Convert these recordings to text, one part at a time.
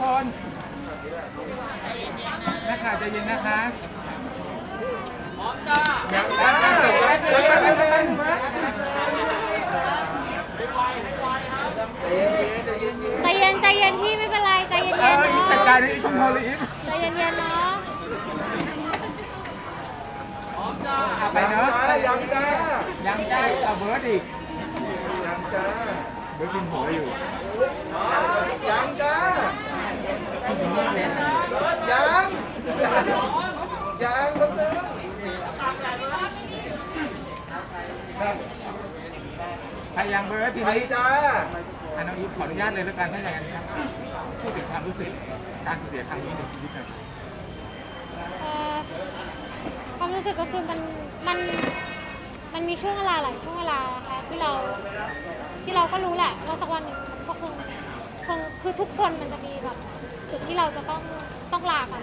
คนนักข่าวใจเย็นนะคะพร้อมจ้ายังจ้าเดินเดินเดินใจเย็นใจเย็นพี่ไม่เป็นไรใจเย็นเอเย็นออีกเนาะเป็นการอีกคนโทรเลยอีกใจเย็นเย็นเนาะไปเนาะยังจ้ายังจ้าเอาเบิร์ดอีกยังจ้าเบิร์ดกินหัวอยู่ยังจ้ายั งยังครับเจ้าพยายามเบิร์ดทีไปนี้จ้าอันน้องอีฟขออนุญาตเลยแล้วกันถ้าอย่างนั้นครับพูดถึงความรู้สึกการสูญเสียครั้งนี้ในชีวิตหน่อยเอ่อความรู้สึกก็คือมันมันมันมีช่วงเวลาหลายช่วงเวลาค่ะที่เราที่เราก็รู้แหละว่าสักวันหนึ่งมันก็คง คงคือทุกคนมันจะมีแบบจุดที่เราจะต้องต้องลากัน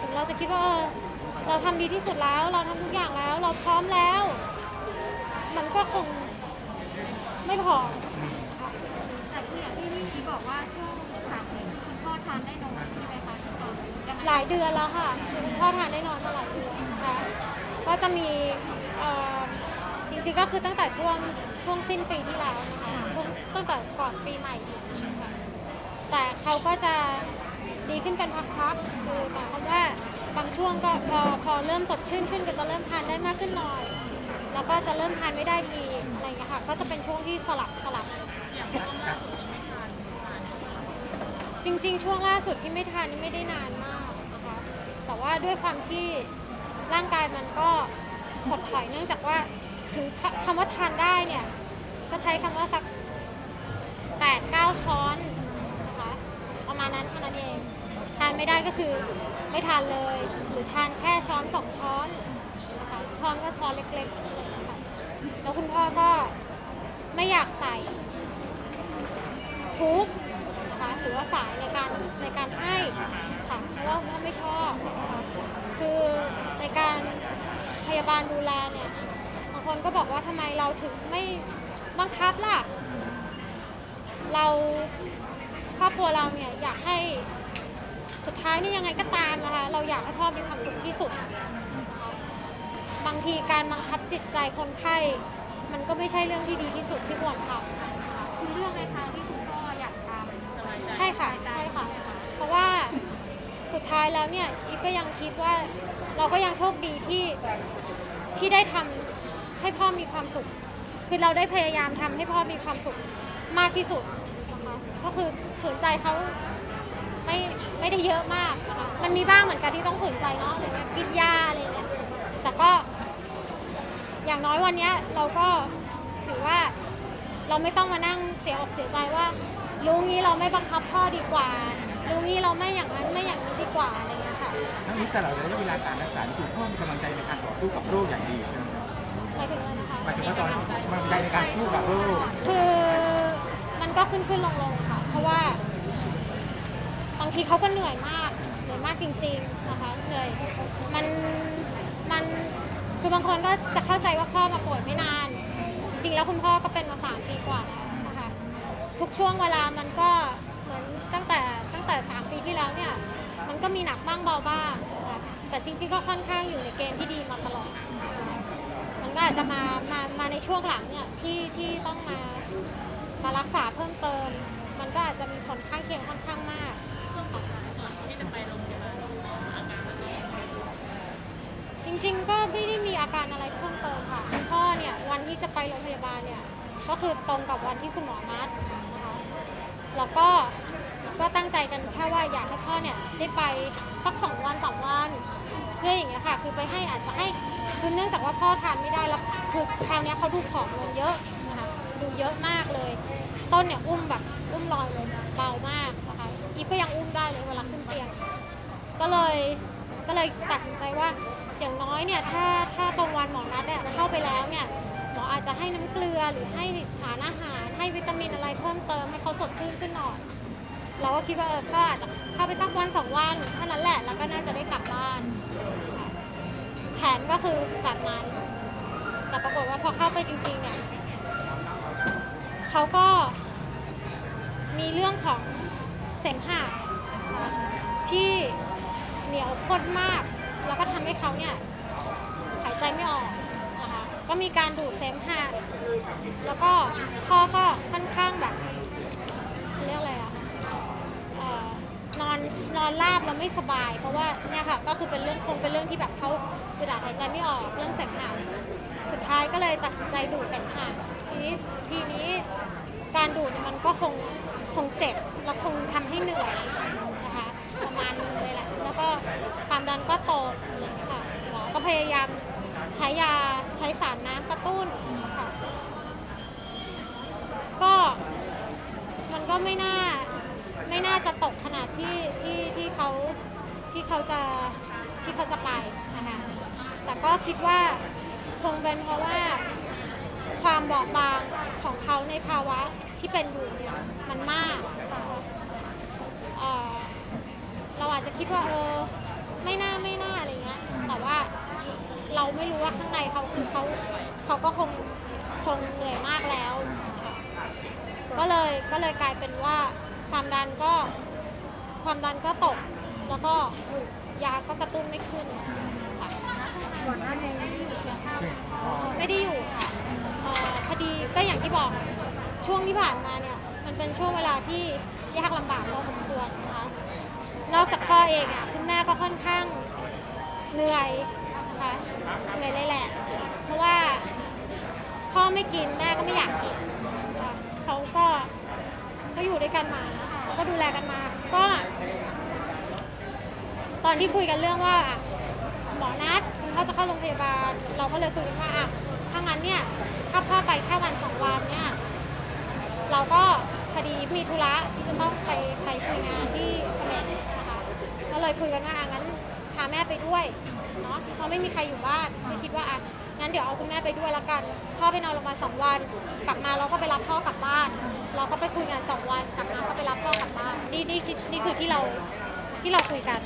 ถึงเราจะคิดว่าเออเราทำดีที่สุดแล้ว เราทำทุกอย่างแล้ว เราพร้อมแล้ว มันก็คงไม่พอ แต่คืออย่างที่พี่อีบอกว่าช่วงสามเดือนคุณพ่อทานได้นมใช่ไหมคะคุณพ่อยังไงหลายเดือนแล้วค่ะคือคุณพ่อทานได้นอนมาหลายเดือนนะคะก็จะมีเอ่อจริงๆก็คือตั้งแต่ช่วงช่วงสิ้นปีที่แล้วนะคะช่วง ตั้งแต่ก่อนปีใหม่อีกค่ะแต่เขาก็จะดีขึ้นเป็นพักๆคือหมายความว่าบางช่วงก็พอพอเริ่มสดชื่นขึ้นก็จะเริ่มทานได้มากขึ้นหน่อย แล้วก็จะเริ่มทานไม่ได้ทีอะไรอย่างเงี้ยค่ะ ก็จะเป็นช่วงที่สลับสลับ จริงๆ ช่วงล่าสุดที่ไม่ทานนี่ไม่ได้นานมากนะคะ แต่ว่าด้วยความที่ร่างกายมันก็ถดถอยเนื่องจากว่าถึงคคำว่าทานได้เนี่ย ก็ใช้คำว่าสัก ก้าช้อนนะคะประมาณนั้นเท่านั้นเอง ทานไม่ได้ก็คือไม่ทานเลย หรือทานแค่ช้อนสองช้อนนะคะช้อนก็ช้อนเล็กๆนะคะแล้วคุณพ่อก็ไม่อยากใส่ทุกนะคะหรือว่าสายในการในการให้ค่ะเพราะว่าคุณพ่อไม่ชอบนะคะคือในการพยาบาลดูแลเนี่ยบางคนก็บอกว่าทำไมเราถึงไม่บังคับล่ะ เราครอบครัวเราเนี่ยอยากให้สุดท้ายนี่ยังไงก็ตามนะคะเราอยากให้พ่อมีความสุขที่สุดนะคะบางทีการบังคับจิตใจคนไข้มันก็ไม่ใช่เรื่องที่ดีที่สุดที่ควรทำนะคะคือเรื่องในทางที่คุณพ่ออยากทำใช่ค่ะใช่ค่ะ เพราะว่าสุดท้ายแล้วเนี่ยอีฟก็ยังคิดว่าเราก็ยังโชคดีที่ที่ได้ทำให้พ่อมีความสุข คือเราได้พยายามทำให้พ่อมีความสุขมากที่สุดนะคะ ก็คือสนใจเขาไม่ไม่ได้เยอะมากนะคะมันมีบ้างเหมือนกันที่ต้องสนใจเนาะอะไรเงี้ยกินยาอะไรเงี้ยแต่ก็ อย่างน้อยวันเนี้ยเราก็ถือว่าเราไม่ต้องมานั่งเสียอกเสียใจว่ารู้งี้เราไม่บังคับพ่อดีกว่ารู้งี้เราไม่อย่างนั้นไม่อย่างนี้ดีกว่าอะไรเงี้ยค่ะทั้งนี้ตลอดระยะเวลาการรักษาที่คุณพ่อมีกำลังใจในการต่อสู้กับโรคอย่างดีใช่ไหมครับหมายถึงอะไรนะคะหมายถึงว่าตอนนี้กำลังใจในการสู้กับโรคคือมันก็ขึ้นขึ้นลงลงค่ะ เพราะว่าบางทีเขาก็เหนื่อยมากเหนื่อยมากจริงๆนะคะเหนื่อยมันมันคือบางคนก็จะเข้าใจว่าพ่อมาป่วยไม่นาน จริงแล้วคุณพ่อก็เป็นมาสามปีกว่าแล้วนะคะทุกช่วงเวลามันก็เหมือนตั้งแต่ตั้งแต่สามปีที่แล้วเนี่ยมันก็มีหนักบ้างเบาบ้างนะคะแต่จริง ๆ ก็ค่อนข้างอยู่ในเกณฑ์ที่ดีมาตลอดมันก็อาจจะมามามาในช่วงหลังเนี่ยที่ที่ต้องมามารักษาเพิ่มเติม ก็อาจจะมีผลข้างเคียงค่อนข้างมาก จริงๆ ก็ไม่ได้มีอาการอะไรเพิ่มเติมค่ะคุณพ่อเนี่ยวันที่จะไปโรงพยาบาลเนี่ยก็คือตรงกับวันที่คุณหมอนัดนะคะแล้วก็ก็ตั้งใจกันแค่ว่าอยากให้พ่อเนี่ยได้ไปสักสองวันสามวันเพื่ออย่างเงี้ยค่ะ คือไปให้อาจจะให้คือเนื่องจากว่าพ่อทานไม่ได้แล้วคือคราวเนี้ยเขาดูผอมลงเยอะนะคะดูเยอะมากเลย ต้นเนี่ยอุ้มแบบอุ้มลอยเลยเบามากนะคะอีฟก็ยังอุ้มได้เลยเวลาขึ้นเตียง ก็เลยก็เลยตัดสินใจว่าอย่างน้อยเนี่ยถ้าถ้าตรงวันหมอนัดเนี่ยเข้าไปแล้วเนี่ยหมออาจจะให้น้ำเกลือหรือให้สารอาหาร ให้วิตามินอะไรเพิ่มเติมให้เขาสดชื่นขึ้นหน่อยเราก็คิดว่าเออพ่อาจจะเข้าไปสักวันสองวันเท่านั้นแหละแล้วก็น่าจะได้กลับบ้านแผนก็คือแบบนั้น แต่ปรากฏว่าพอเข้าไปจริงๆเนี่ยเขาก็ มีเรื่องของเสมหะที่เหนียวข้นมาก แล้วก็ทำให้เขาเนี่ยหายใจไม่ออกนะคะก็มีการดูดเสมหะแล้วก็พ่อก็ค่อนข้างแบบเรียกอะไรอะเอ่อนอนนอนราบแล้วไม่สบาย เพราะว่าเนี่ยค่ะก็คือเป็นเรื่องคงเป็นเรื่องที่แบบเขาอึดอัดหายใจไม่ออกเรื่องเสมหะสุดท้ายก็เลยตัดสินใจดูดเสมหะทีนี้ทีนี้การดูดมันก็คง คงเจ็บแล้วคงทำให้เหนื่อยนะคะประมาณนึงเลยแหละแล้วก็ความดันก็ตกเงี้ยค่ะหมอก็พยายามใช้ยาใช้สารน้ำกระตุ้นค่ะก็มันก็ไม่น่าไม่น่าจะตกขนาดที่ที่ที่เขาที่เขาจะที่เขาจะไปนะคะแต่ก็คิดว่าคงเป็นเพราะว่าความบอบบางของเขาในภาวะ ที่เป็นอยู่เนี่ยมันมากคะเอ่อเราอาจจะคิดว่าเออไม่น่าไม่น่าอะไรเงี้ยแต่ว่าเราไม่รู้ว่าข้างในเขาคือเขาเขาก็คงคงเหนื่อยมากแล้ว ก็เลยก็เลยกลายเป็นว่าความดันก็ความดันก็ตก แล้วก็ยาก็กระตุ้นไม่ขึ้นค่ะ ก่อนหน้านี้อยู่เคียงข้างพ่อ ไม่ได้อยู่ค่ะเอ่อพอดีก็อย่างที่บอก ช่วงที่ผ่านมาเนี่ยมันเป็นช่วงเวลาที่ยากลำบากพอสมควรนะคะนอกจากพ่อเองอะคุณแม่ก็ค่อนข้างเหนื่อยนะคะเหนื่อยเลยแหละ เพราะว่าพ่อไม่กินแม่ก็ไม่อยากกินนะคะเขาก็เขาอยู่ด้วยกันมาเขาก็ดูแลกันมา ก็ ตอนที่คุยกันเรื่องว่าอะหมอนัดคุณพ่อจะเข้าโรงพยาบาล เราก็เลยคุยกันว่าอะถ้างั้นเนี่ยถ้าพ่อไปแค่วันสองวันเนี่ย เราก็พอดีมีธุระที่จะต้องไปไปคุยงานที่เสม็ดนะคะก็เลยคุยกันว่าอะงั้นพาแม่ไปด้วยเนาะเพราะไม่มีใครอยู่บ้านก็คิดว่าอะงั้นเดี๋ยวเอาคุณแม่ไปด้วยละกัน พ่อไปนอนโรงพยาบาลสองวัน กลับมาเราก็ไปรับพ่อกลับบ้าน เราก็ไปคุยงานสองวัน กลับมาก็ไปรับพ่อกลับบ้านนี่นี่คิดนี่คือที่เราที่เราคุยกัน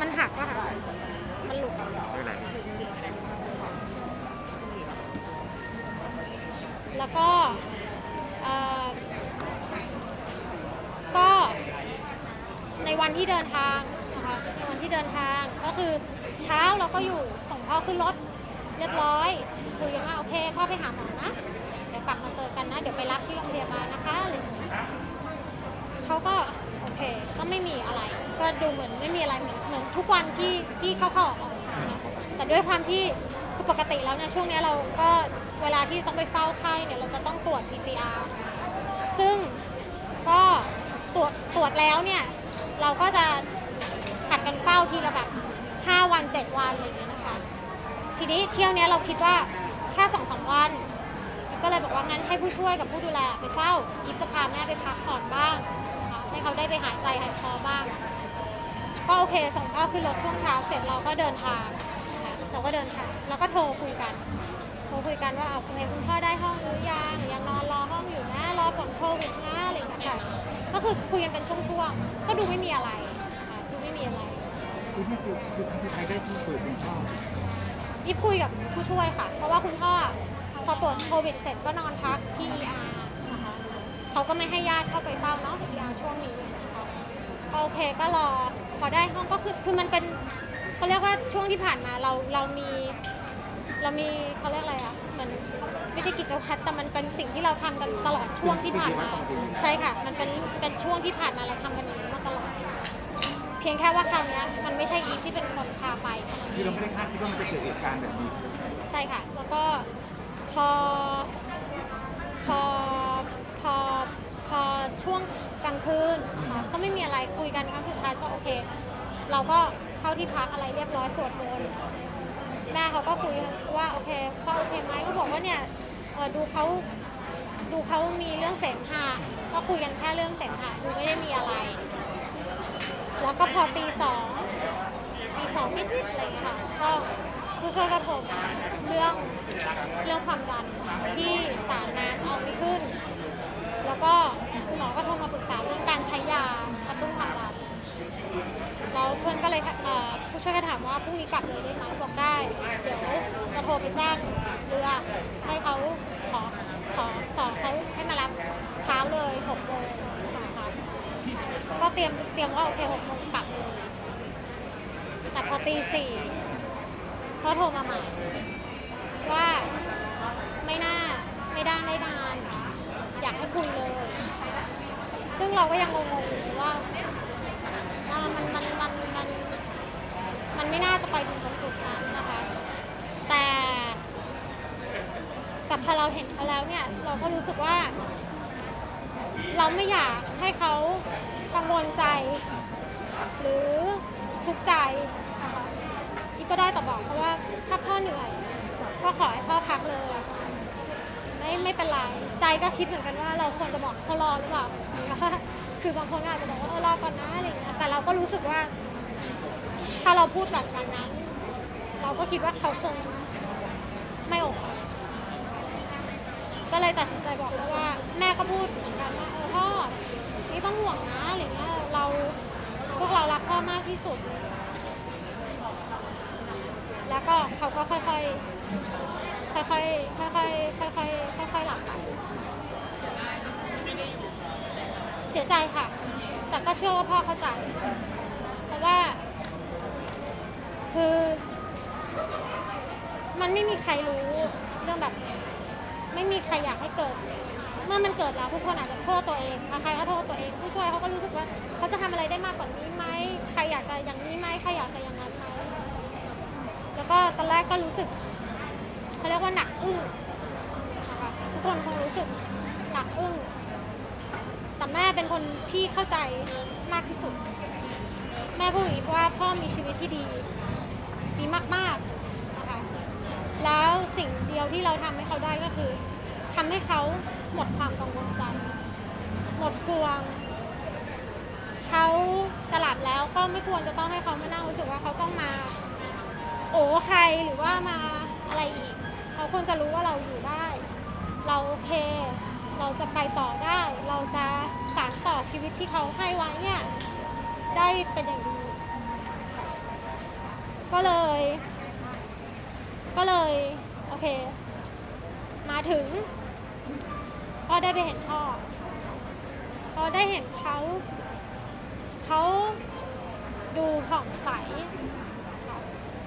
มันหักป่ะคะมันหลุด แล้วก็เอ่อก็ในวันที่เดินทางนะคะในวันที่เดินทางก็คือเช้าเราก็อยู่ส่งพ่อขึ้นรถเรียบร้อยคุยกันว่าโอเคพ่อไปหาหมอนะเดี๋ยวกลับมาเจอกันนะเดี๋ยวไปรับที่โรงพยาบาลนะคะอะไรอย่างเงี้ยเขาก็โอเคก็ไม่มีอะไร ก็ดูเหมือนไม่มีอะไรเหมือนเหมือนทุกวันที่ที่เข้าเข้าออกออกนะแต่ด้วยความที่คือปกติแล้วเนี่ยช่วงเนี้ยเราก็ เวลาที่ต้องไปเฝ้าไข้เนี่ยเราจะต้องตรวจ PCR ซึ่งก็ตรวจตรวจแล้วเนี่ย เราก็จะผัดกันเฝ้าทีละแบบ5วัน 7 วันอะไรอย่างเงี้ยนะคะ ทีนี้เที่ยวเนี้ยเราคิดว่าแค่สองสามวัน ก็เลยบอกว่างั้นให้ผู้ช่วยกับผู้ดูแลไปเฝ้าอีฟจะพาแม่ไปพักผ่อนบ้างนะคะให้เขาได้ไปหายใจหายคอบ้าง ก็โอเคส่งพ่อขึ้นรถช่วงเช้าเสร็จเราก็เดินทางนะคะเราก็เดินทางแล้วก็โทรคุยกัน โทรคุยกันว่าเอาคุณเอคุณพ่อได้ห้องหรือยังยังนอนรอห้องอยู่นะรอผลโควิดนะอะไรอย่างเงี้ยค่ะก็คือคุยกันเป็นช่วงๆก็ดูไม่มีอะไรค่ะดูไม่มีอะไรคือที่คือคือครั้งที่ไทยได้ที่คุยคุณพ่ออีฟคุยกับผู้ช่วยค่ะ เพราะว่าคุณพ่อพอตรวจโควิดเสร็จก็นอนพักที่ ER นะคะเขาก็ไม่ให้ญาติเข้าไปเฝ้าเนาะ ER ช่วงนี้นะคะก็โอเคก็รอพอได้ห้องก็คือคือมันเป็นเขาเรียกว่าช่วงที่ผ่านมาเราเรามี เรามีเขาเรียกอะไรอะเหมือนไม่ใช่กิจวัตรแต่มันเป็นสิ่งที่เราทำกันตลอดช่วงที่ผ่านมา ใช่ค่ะ มันเป็นเป็นช่วงที่ผ่านมาเราทำกันอย่างนี้มาตลอด เพียงแค่ว่าคราวเนี้ยมันไม่ใช่อีฟที่เป็นคนพาไปเท่านั้นคือเราไม่ได้คาดคิดว่ามันจะเกิดเหตุการณ์แบบนี้ ใช่ค่ะ แล้วก็พอพอพอพอช่วงกลางคืนค่ะก็ไม่มีอะไรคุยกันครั้งสุดท้ายก็โอเค เราก็เข้าที่พักอะไรเรียบร้อยสวดมนต์ แม่เขาก็คุยว่าโอเคพ่อโอเคไหมก็บอกว่าเนี่ยเออดูเขาดูเขามีเรื่องเสมหะก็คุยกันแค่เรื่องเสมหะดูไม่ได้มีอะไร แล้วก็พอตีสองตีสองนิดๆอะไรอย่างเงี้ยค่ะก็ผู้ช่วยก็โทรมาเรื่องเรื่องความดันที่สารน้ำเอาไม่ขึ้น แล้วก็คุณหมอก็โทรมาปรึกษาเรื่องการใช้ยากระตุ้นความดัน แล้วเพื่อนก็เลยเอ่อผู้ช่วยก็ถามว่าพรุ่งนี้กลับเลยได้ไหมบอกได้ เดี๋ยวจะโทรไปแจ้งเรือให้เขาขอขอขอเขาให้มารับเช้าเลยหกโมงนะคะก็เตรียมเตรียมว่าโอเคหกโมงกลับเลยแต่พอตีสี่เขาโทรมาใหม่ว่าไม่น่าไม่ได้ไม่นาน อยากให้คุยเลย ซึ่งเราก็ยังงงๆอยู่ว่า อ่ามันมันมันมันมันไม่น่าจะไปถึงตรงจุดนั้นนะคะ แต่แต่พอเราเห็นเขาแล้วเนี่ย เราก็รู้สึกว่า เราไม่อยากให้เขากังวลใจ หรือทุกข์ใจนะคะอีกก็ได้แต่บอกเขาว่าถ้าพ่อเหนื่อยก็ขอให้พ่อพักเลยไม่ไม่เป็นไรใจก็คิดเหมือนกันว่า เราควรจะบอกเขารอหรือเปล่า คือบางคนอาจจะบอกว่าเออรอก่อนนะอะไรอย่างเงี้ยแต่เราก็รู้สึกว่า ถ้าเราพูดแบบนั้น เราก็คิดว่าเขาคงไม่โอเคก็เลยตัดสินใจบอกเขาว่า แม่ก็พูดเหมือนกันว่าเออพ่อไม่ต้องห่วงนะอะไรเงี้ยเราพวกเรารักพ่อมากที่สุด แล้วก็เขาก็ค่อยๆค่อยๆค่อยๆค่อยๆค่อยๆหลับไป สียใจค่ะ แต่ก็เชื่อว่าพ่อเข้าใจ เพราะว่า คือ มันไม่มีใครรู้เรื่องแบบนี้ไม่มีใครอยากให้เกิด เมื่อมันเกิดแล้วทุกคนอาจจะโทษตัวเองใครก็โทษตัวเอง ผู้ช่วยเขาก็รู้สึกว่า เขาจะทำอะไรได้มากกว่านี้ไหมใครอยากจะอย่างนี้ไหมใครอยากจะอย่างนั้นไหมแล้วก็ตอนแรกก็รู้สึกเขาเรียกว่าหนักอึ้งนะคะทุกคนคงรู้สึกหนักอึ้ง แต่แม่เป็นคนที่เข้าใจมากที่สุด แม่พูดอย่างนี้เพราะว่าพ่อมีชีวิตที่ดี ดีมากๆนะคะแล้วสิ่งเดียวที่เราทำให้เขาได้ก็คือทำให้เขาหมดความกังวลใจ หมดห่วง เขาจะหลับแล้วก็ไม่ควรจะต้องให้เขามานั่งรู้สึกว่าเขาต้องมา โอ้ใครหรือว่ามาอะไรอีก เขาควรจะรู้ว่าเราอยู่ได้ เราโอเค เราจะไปต่อได้ เราจะสานต่อชีวิตที่เขาให้ไว้เนี่ยได้เป็นอย่างดี ก็เลย ก็เลยโอเค มาถึง ก็ได้ไปเห็นพ่อพอได้เห็นเขาเขาดูผ่องใส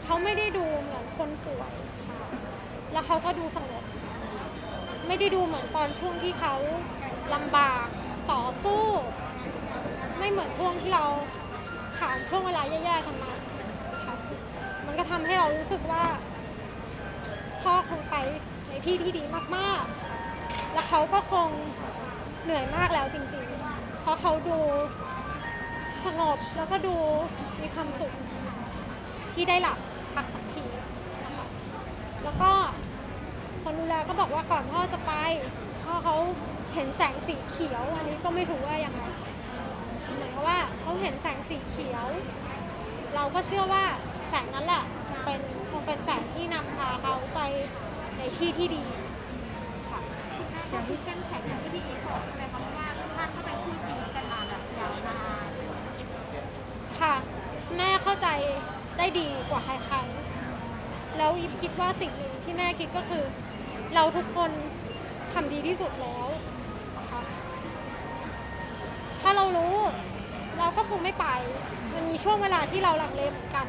เขาไม่ได้ดูเหมือนคนป่วย แล้วเขาก็ดูสงบ ไม่ได้ดูเหมือนตอนช่วงที่เขาลำบากต่อสู้ ไม่เหมือนช่วงที่เราผ่านช่วงเวลาแย่ๆกันมาค่ะมันก็ทำให้เรารู้สึกว่า พ่อคงไปในที่ที่ดีมากๆ แล้วเขาก็คงเหนื่อยมากแล้วจริงๆ เพราะเขาดูสงบแล้วก็ดูมีความสุขที่ได้หลับพักสักทีนะคะแล้วก็คนดู แล้วก็บอกว่าก่อนพ่อจะไปพ่อเขาเห็นแสงสีเขียว อันนี้ก็ไม่รู้ว่ายังไงเหมือนกับว่าเขาเห็นแสงสีเขียว เราก็เชื่อว่าแสงนั้นแหละเป็นคงเป็นแสงที่นำพาเขาไปในที่ที่ดีค่ะแม่ก็คือเข้มแข็งอย่างที่พี่อีฟบอกใช่ไหมคะเพราะว่าท่านก็เป็นคู่ชีวิตกันมาแบบยาวนานค่ะ แม่เข้าใจได้ดีกว่าใครๆแล้วยิบคิดว่าสิ่งหนึ่งที่แม่คิดก็คือ เราทุกคนทำดีที่สุดแล้วนะคะถ้าเรารู้เราก็คงไม่ไป มันมีช่วงเวลาที่เราลังเลเหมือนกัน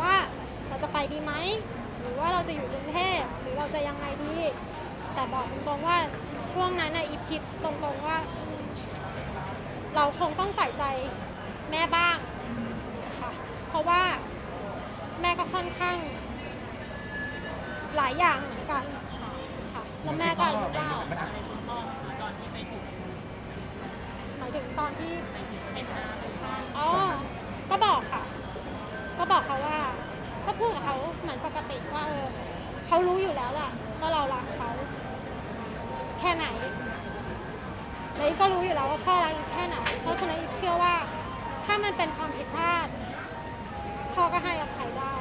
ว่าเราจะไปดีไหม หรือว่าเราจะอยู่กรุงเทพหรือเราจะยังไงดี แต่บอกตรงๆว่าช่วงนั้นนะอีฟคิดตรงๆว่าอืมเราคงต้องใส่ใจแม่บ้างค่ะเพราะว่าแม่ก็ค่อนข้าง หลายอย่างเหมือนกัน แล้วแม่ก็อายุมากหมายถึงตอนที่อ๋อ ก็บอกค่ะ ก็บอกเขาว่า ก็พูดกับเขาเหมือนปกติว่าเออเขารู้อยู่แล้วแหละว่าเรารักเขาแค่ไหนแล้วอีฟก็รู้อยู่แล้วว่าพ่อรักอีฟแค่ไหน เพราะฉะนั้นอีฟเชื่อว่า ถ้ามันเป็นความผิดพลาดพ่อก็ให้อภัยได้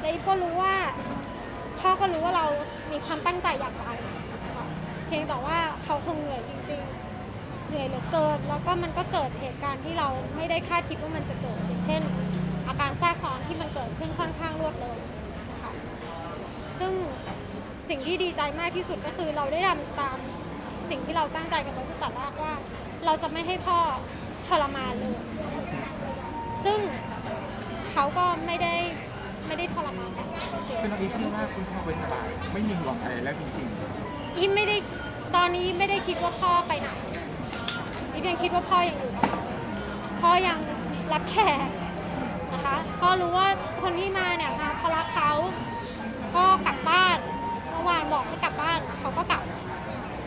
และอีฟก็รู้ว่าพ่อก็รู้ว่าเรามีความตั้งใจอยางไรค่ะเพียงแต่ว่าเขาคงเหนื่อยจริง ๆ เหนื่อยเหลือเกินแล้วก็มันก็เกิดเหตุการณ์ที่เราไม่ได้คาดคิดว่ามันจะเกิดอย่างเช่น อาการแทรกซ้อนที่มันเกิดขึ้นค่อนข้างรวดเร็วค่ะซึ่งสิ่งที่ดีใจมากที่สุดก็คือเราได้ทำตามสิ่งที่เราตั้งใจกันไว้ทุกแต่แรกว่า เราจะไม่ให้พ่อทรมานเลย ซึ่งเขาก็ไม่ได้ไม่ได้ทรมานแบบนั้นจริงคือน้องอีฟเชื่ว่าคุณพ่อเป็นสบาย ไม่มีห่วงอะไรแล้วจริงๆ อีไม่ได้ตอนนี้ไม่ได้คิดว่าพ่อไปไหนอีฟยังคิดว่าพ่อยังอยู่กับเราพ่อยังรับแขกนะคะพ่อรู้ว่าคนที่มาเนี่ยมาเพราะรักเขาพ่อกลับบ้านเมื่อวานบอกให้กลับบ้านเขาก็กลับ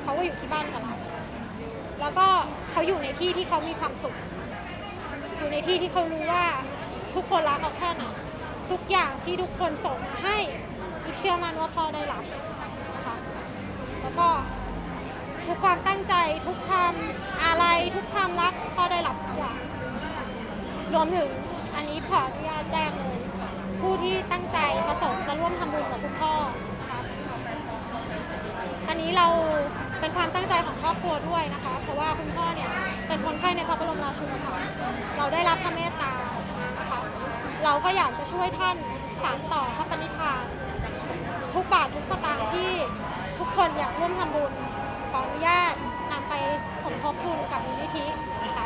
เขาก็อยู่ที่บ้านกับเราแล้วก็เขาอยู่ในที่ที่เขามีความสุข อยู่ในที่ที่เขารู้ว่าทุกคนรักเขาแค่ไหนทุกอย่างที่ทุกคนส่งมาให้อีกเชื่อมั่นว่าพ่อได้รับ ก็ ทุกความตั้งใจทุกความอะไรทุกความรักพ่อได้รับทุกอย่างรวมถึงอันนี้ขออนุญาตแจ้งเลยผู้ที่ตั้งใจประสงค์จะร่วมทำบุญกับคุณพ่อนะคะอันนี้เราเป็นความตั้งใจของครอบครัวด้วยนะคะ เพราะว่าคุณพ่อเนี่ยเป็นคนไข้ในพระบรมราชูปถัมภ์เราได้รับพระเมตตานะคะเราก็อยากจะช่วยท่านสานต่อพระปณิธาน ทุกบาททุกสตางค์ที่ ทุกคนอยากร่วมทำบุญขออนุญาตนำไปสมทบทุนกับมูลนิธินะคะ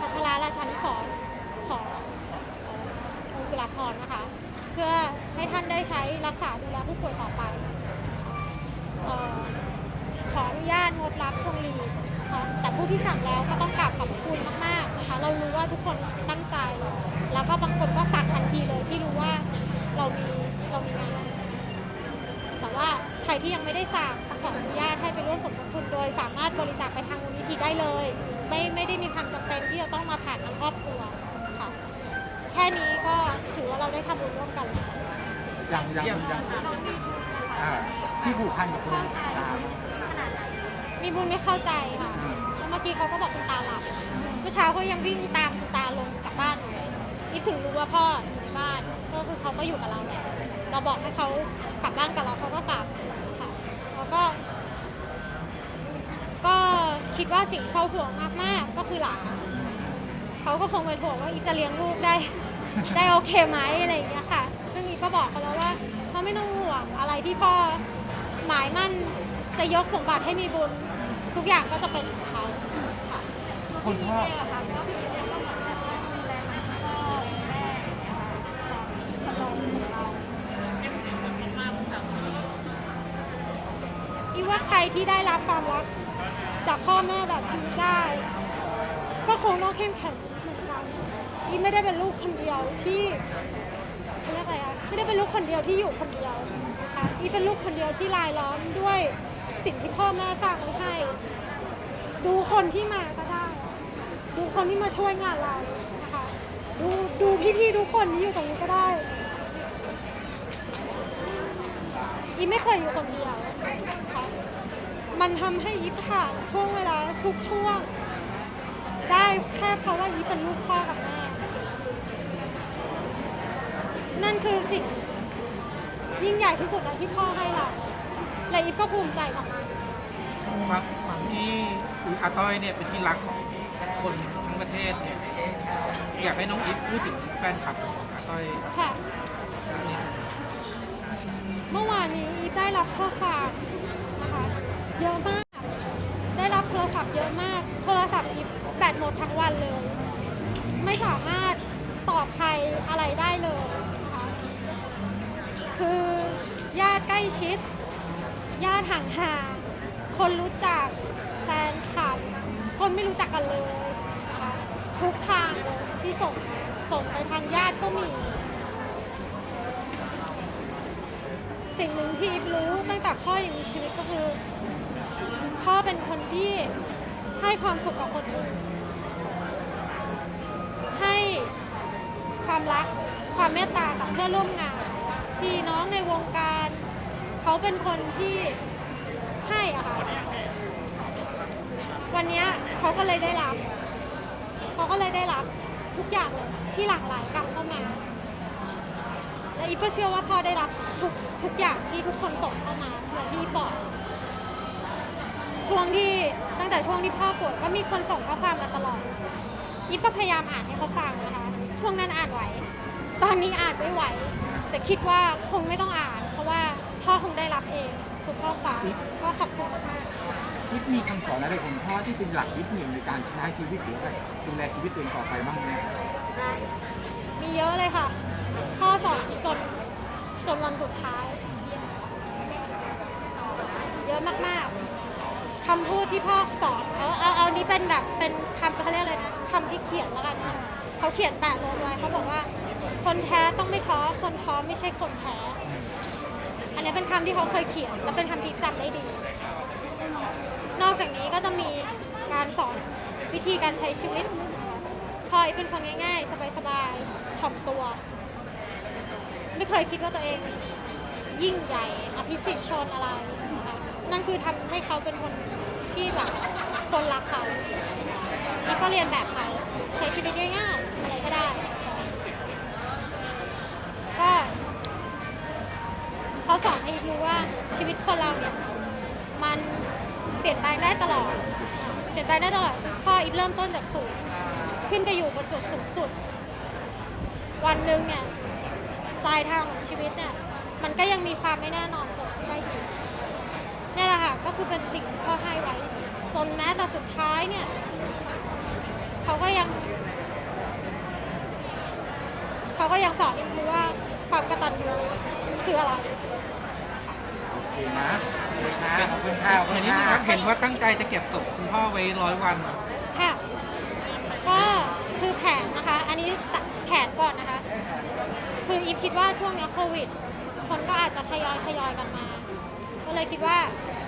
พัทราราชานุสรณ์ขององค์จุฬาภรณ์นะคะ เพื่อให้ท่านได้ใช้รักษาดูแลผู้ป่วยต่อไปออขออนุญาตงดรับพวงหรีดนะคะแต่ผู้ที่สั่งแล้วก็ต้องกราบขอบคุณมากๆนะคะ เรารู้ว่าทุกคนตั้งใจ แล้วก็บางคนก็สั่งทันทีเลยที่รู้ว่าเรามีเรามีงาน แต่ว่าใค รที่ยังไม่ได้สั่งขออนุญาตให้ไปร่วมสมทบทุนโดย สามารถบริจาคไปทางมูลนิธิได้เลย ไม่ไม่ได้มีความจำเป็นที่จะต้องมาผ่านทางครอบครัวค่ะแค่นี้ก็ถือว่าเราได้ทำบุญร่วมกันแล้วๆอย่างอย่างอย่างอ่าที่ผูกพันกับคุณตามีบุญไม่เข้าใจค่ะอืมแล้วเมื่อกี้เขาก็บอกคุณตาหลับเมื่อเช้าก็ยังวิ่งตามคุณตาลงกลับบ้านอยู่เลยนี่ถึงรู้ว่าพ่ออยู่ในบ้านก็คือเขาก็อยู่กับเราแหละเราบอกให้เขากลับบ้านกับเราเขาก็กลับค่ะแล้ว ก็ ก็คิดว่าสิ่งที่เขาห่วงมากๆ ก็คือหลานเขาก็คงเป็นห่วงว่าอีจะเลี้ยงลูกได้ ได้โอเคไหมอะไรอย่างเงี้ยค่ะซึ่งอีก็บอกเขาแล้วว่าเขาไม่ต้องห่วงอะไรที่พ่อหมายมั่นจะยกสมบัติให้มีบุญทุกอย่างก็จะเป็นของเขาค่ะคุณพ่อเนี่ยค่ะเพราะว่าพี่อีฟเนี่ยก็เหมือนแบบว่าดูแลทั้งพ่อแม่อย่างเงี้ยค่ะตลอดของเรา ว่าใครที่ได้รับความรัก จากพ่อแม่แบบนี้ได้ ก็คงต้องเข้มแข็งเหมือนกันอีไม่ได้เป็นลูกคนเดียวที่เขาเรียกอะไรอะไม่ได้เป็นลูกคนเดียวที่อยู่คนเดียวนะคะอีเป็นลูกคนเดียวที่ลายล้อมด้วยสิ่งที่พ่อแม่สร้างไว้ให้ ดูคนที่มาก็ได้ ดูคนที่มาช่วยงานเรานะคะดูดูพี่ๆทุกคนที่อยู่ตรงนี้ก็ได้อีไม่เคยอยู่คนเดียว มันทำให้อีฟผ่านช่วงเวลาทุกช่วง ได้แค่เพราะว่าอีฟเป็นลูกพ่อกับแม่ นั่นคือสิ่งยิ่งใหญ่ที่สุดแล้วที่พ่อให้เราและอีฟก็ภูมิใจกับมันฝั่งฝั่งที่อาต้อยเนี่ยเป็นที่รักของคนทั้งประเทศเนี่ยอยากให้น้องอีฟพูดถึงแฟนคลับของอาต้อยค่ะ สักนิด เมื่อวานนี้อีฟได้รับข้อความนะคะ เยอะมาก ได้รับโทรศัพท์เยอะมาก โทรศัพท์อีฟแบตหมดทั้งวันเลย ไม่สามารถตอบใครอะไรได้เลยนะคะคือญาติใกล้ชิด ญาติห่างๆ คนรู้จักแฟนคลับ คนไม่รู้จักกันเลยนะคะทุกทางเลยที่ส่งส่งไปทางญาติก็มี สิ่งหนึ่งที่อีฟรู้ตั้งแต่พ่อยังมีชีวิตก็คือ พ่อเป็นคนที่ให้ความสุขกับคนอื่น ให้ความรักความเมตตากับเพื่อนร่วมงานพี่น้องในวงการ เขาเป็นคนที่ให้อะค่ะ วันนี้เขาก็เลยได้รับ เขาก็เลยได้รับทุกอย่างเลยที่หลากหลายกลับเข้ามา และอีฟก็เชื่อว่าพ่อได้รับทุกทุกอย่างที่ทุกคนส่งเข้ามาเหมือนที่อีฟบอก ช่วงที่ตั้งแต่ช่วงที่พ่อป่วยก็มีคนส่งข้อความมาตลอดอีฟก็พยายามอ่านให้เขาฟังนะคะ ช่วงนั้นอ่านไหว ตอนนี้อ่านไม่ไหว แต่คิดว่าคงไม่ต้องอ่าน เพราะว่าพ่อคงได้รับเองทุกข้อความก็ขอบคุณมากๆคิดมีคำสอนอะไรของพ่อที่เป็นหลักยึดเหนี่ยวในการใช้ชีวิตหรือว่าดูแลชีวิตตัวเองต่อไปบ้างไหมมีเยอะเลยค่ะ พ่อสอนจนจนวันสุดท้าย เยอะมากๆ คำพูดที่พ่อสอนเอาเอาเอานี้เป็นแบบเป็นคำเขาเรียกอะไรนะคำที่เขียนแล้วกันนะเขาเขียนแปะรถไว้เขาบอกว่า คนแท้ต้องไม่ท้อคนท้อไม่ใช่คนแท้อันนี้เป็นคำที่เขาเคยเขียน และเป็นคำที่จำได้ดี นอกจากนี้ก็จะมีการสอนวิธีการใช้ชีวิตพลอยเป็นคนง่าย ๆ สบายๆถ่อมตัว ไม่เคยคิดว่าตัวเอง ยิ่งใหญ่อภิสิทธิ์ชนอะไร นั่นคือทำให้เขาเป็นคนที่แบบคนรักเขา แล้วก็เรียนแบบเขาใช้ชีวิตง่ายๆอะไรก็ได้ ก็เขาสอนให้รู้ว่าชีวิตคนเราเนี่ยมันเปลี่ยนแปลงได้ตลอด เปลี่ยนแปลงได้ตลอดพ่ออีฟเริ่มต้นจากศูนย์ขึ้นไปอยู่บนจุดสูงสุด วันหนึ่งเนี่ยปลายทางของชีวิตเนี่ยมันก็ยังมีความไม่แน่นอนเกิดขึ้นได้อีก นี่แหละค่ะก็คือเป็นสิ่งที่พ่อให้ไว้ จนแม้แต่สุดท้ายเนี่ยเขาก็ยังเขาก็ยังสอนอีกคือว่าความกตัญญูคืออะไรโอเคนะโอเคนะขอบคุณค่ะขอบคุเห็ณนนิดนึงคค่ะรับเห็นว่าตั้งใจจะเก็บศพคุณพ่อไว้ร้อยวัน ค่ะ ก็คือแผนนะคะ อันนี้ตัดแผนก่อนนะคะ คืออีฟคิดว่าช่วงเนี้ยโควิด คนก็อาจจะทยอยทยอยกันมา ก็เลยคิดว่า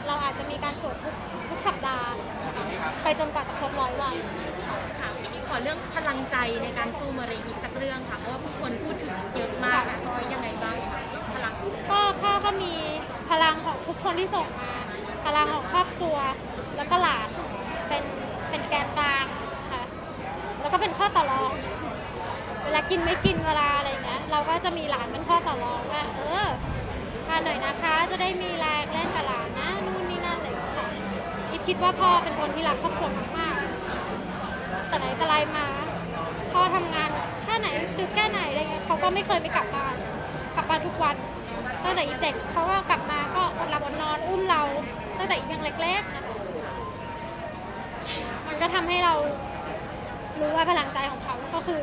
เราอาจจะมีการสวดทุกทุกสัปดาห์นะคะไปจนกว่าจะครบร้อยวันค่ะพี่อีกขอเรื่องพลังใจในการสู้มะเร็งอีกสักเรื่องค่ะ เพราะว่าผู้คนพูดถึงเยอะมากนะพอยยังไงบ้างคะพลังก็พ่อก็มีพลังของทุกคนที่ส่งมา พลังของครอบครัว แล้วก็หลานเป็นเป็นแกนกลางค่ะแล้วก็เป็นข้อต่อรอง เวลากินไม่กินเวลาอะไรอย่างเงี้ยเราก็จะมีหลานเป็นข้อต่อรองว่าเออทานหน่อยนะคะ จะได้มีแรงเล่นกับหลานนะนู่นนี่นั่นอะไรอย่างเลยค่ะคิดคิดว่าพ่อเป็นคนที่รักครอบครัวมากๆแต่ไหนแต่ไรมา พ่อทำงานแค่ไหนดึกแค่ไหนอะไรเงี้ยเขาก็ไม่เคยไม่กลับบ้าน กลับบ้านทุกวัน ตั้งแต่อีเด็กเขาก็กลับมาก็อดหลับอดนอนอุ้มเรา ตั้งแต่อียังเล็กๆนะคะมันก็ทำให้เรา รู้ว่าพลังใจของเขาก็คือ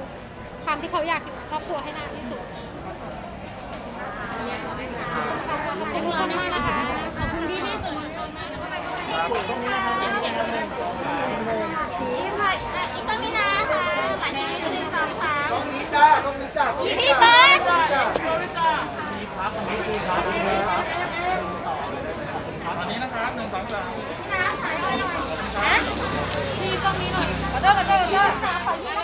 ความที่เขาอยากอยู่กับครอบครัวให้นานที่สุด เรียบร้อยมากนะคะ ขอบคุณพี่พี่ๆสื่อมวลชนมากนะคะอีกหน่อยอะอีกต้องนี่นะคะหลังจากนี้หนึ่งสองสามตรงนี้จ้าตรงนี้จ้าตรงพี่นี้พี่จ้าเบิร์ดจ้าอันนี้นะครับหนึ่งสองสามน้ำถ่ายหน่อยหน่อยนะพี่กล้องนี้หน่อยขอโทษขอโทษขอโทษ